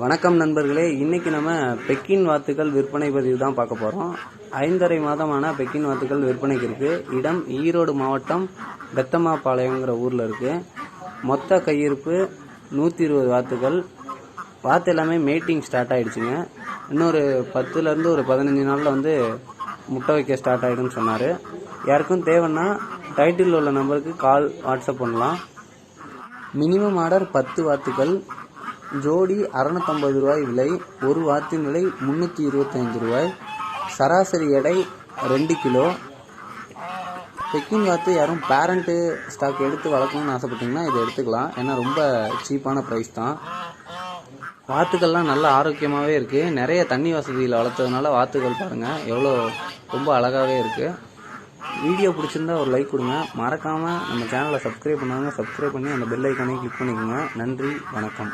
வணக்கம் நண்பர்களே இன்னைக்கு நம்ம பெக்கின் வாத்துக்கள் விற்பனை பதிவு தான் பார்க்க போகிறோம் ஐந்தரை மாதமான பெக்கின் வாத்துக்கள் விற்பனைக்கு இருக்குது இடம் ஈரோடு மாவட்டம் பெத்தமாபாளையங்கிற ஊரில் இருக்குது மொத்த கையிருப்பு நூற்றி இருபது வாத்துக்கள். வாத்து எல்லாமே மேட்டிங் ஸ்டார்ட் ஆகிடுச்சிங்க இன்னொரு பத்துலேருந்து ஒரு பதினஞ்சு நாளில் வந்து முட்டை வைக்க ஸ்டார்ட் ஆகிடும்னு சொன்னார். யாருக்கும் தேவைன்னா டைட்டில் உள்ள நம்பருக்கு கால் வாட்ஸ்அப் பண்ணலாம். மினிமம் ஆர்டர் பத்து வாத்துக்கள். ஜோடி அறநூத்தம்பது ரூபாய் விலை ஒரு வாத்தின் விலை முந்நூற்றி இருபத்தைந்து ரூபாய். சராசரி எடை ரெண்டு கிலோ. பெக்கிங் வாத்து யாரும் பேரண்ட்டு ஸ்டாக் எடுத்து வளர்க்கணும்னு ஆசைப்பட்டீங்கன்னா இதை எடுத்துக்கலாம். ஏன்னா ரொம்ப சீப்பான ப்ரைஸ் தான். வாத்துக்கள்லாம் நல்ல ஆரோக்கியமாகவே இருக்குது நிறைய தண்ணி வசதியில் வளர்த்ததுனால வாத்துக்கள் பாருங்கள் எவ்வளோ ரொம்ப அழகாகவே இருக்குது வீடியோ பிடிச்சிருந்தா ஒரு லைக் கொடுங்க. மறக்காமல் நம்ம சேனலை சப்ஸ்கிரைப் பண்ணாங்க சப்ஸ்கிரைப் பண்ணி அந்த பெல் ஐக்கானே கிளிக் பண்ணிக்கோங்க. நன்றி வணக்கம்.